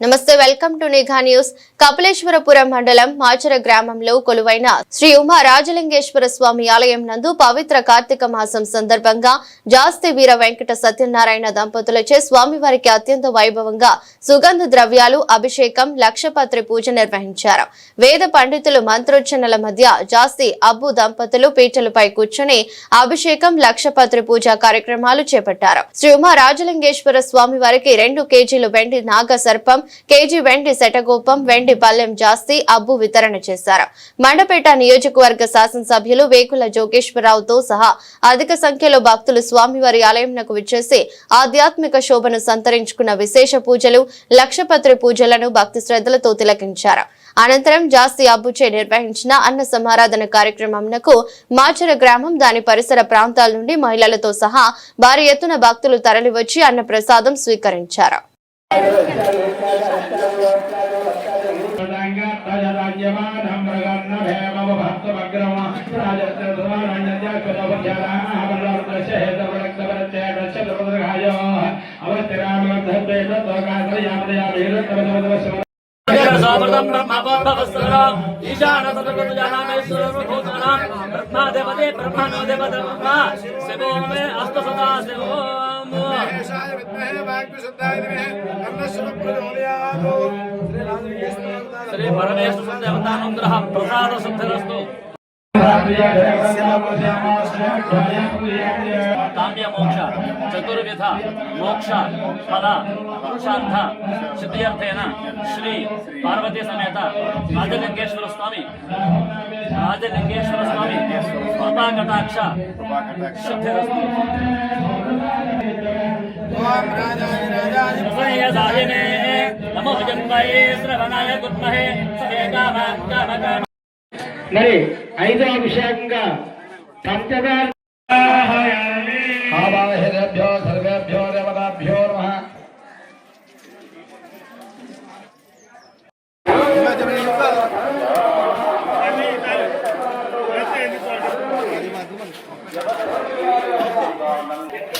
నమస్తే welcome to Nigha news. Kapileswarapuram మండలం మాచర గ్రామంలో కొలువైన శ్రీ ఉమా రాజలింగేశ్వర స్వామి ఆలయం నందు పవిత్ర కార్తీక మాసం సందర్భంగా జాస్తి వీర వెంకట సత్యనారాయణ దంపతులచే స్వామివారికి అత్యంత వైభవంగా సుగంధ ద్రవ్యాలు అభిషేకం లక్షపత్రి పూజ నిర్వహించారు. వేద పండితులు మంత్రోచ్చనల మధ్య జాస్తి అబ్బు దంపతులు పీటలపై కూర్చొని అభిషేకం లక్షపత్రి పూజ కార్యక్రమాలు చేపట్టారు. శ్రీ ఉమా రాజలింగేశ్వర స్వామి వారికి రెండు కేజీలు వెండి నాగ సర్పం కేజీ వెండి శటగోపం వెండి పల్లెం జాస్తి అబ్బు వితరణ చేశారు. మండపేట నియోజకవర్గ శాసనసభ్యులు వేకుల జోగేశ్వరరావుతో సహా అధిక సంఖ్యలో భక్తులు స్వామివారి ఆలయంకు విచ్చేసి ఆధ్యాత్మిక శోభను సంతరించుకున్న విశేష పూజలు లక్షపత్రి పూజలను భక్తి శ్రద్ధలతో తిలకించారు. అనంతరం జాస్తి అబ్బుచే నిర్వహించిన అన్న సమారాధన కార్యక్రమంకు మాచర గ్రామం దాని పరిసర ప్రాంతాల నుండి మహిళలతో సహా భారీ ఎత్తున భక్తులు తరలివచ్చి అన్న ప్రసాదం స్వీకరించారు. అవస్థ సామృతం బ్రహ్మవత్సరం ఈశాన సతకృత జానామేశ్వరం భూతానాం బ్రహ్మాదేవతే బ్రహ్మణోదేవ బ్రహ్మ శివో गणेशाय विद्महे वाग्विशुद्धाय धीमहि तन्नः शिवप्रचोदयात् श्री परमेश्वर सन्देवतानुग्रह प्रसाद सिद्धिरस्तु काम्य मोक्ष चतुर्विध मोक्ष फल पुरुषार्थ सिद्धियर्थेन श्री पार्वती समेत राजलिंगेश्वर स्वामी राजलिंगेश्वर स्वामी कृपा कटाक्ष सिद्धिरस्तु మరి ఐదో అభిషేకంగా పంచదార సర్వేభ్యో దేవతాభ్యో నమ.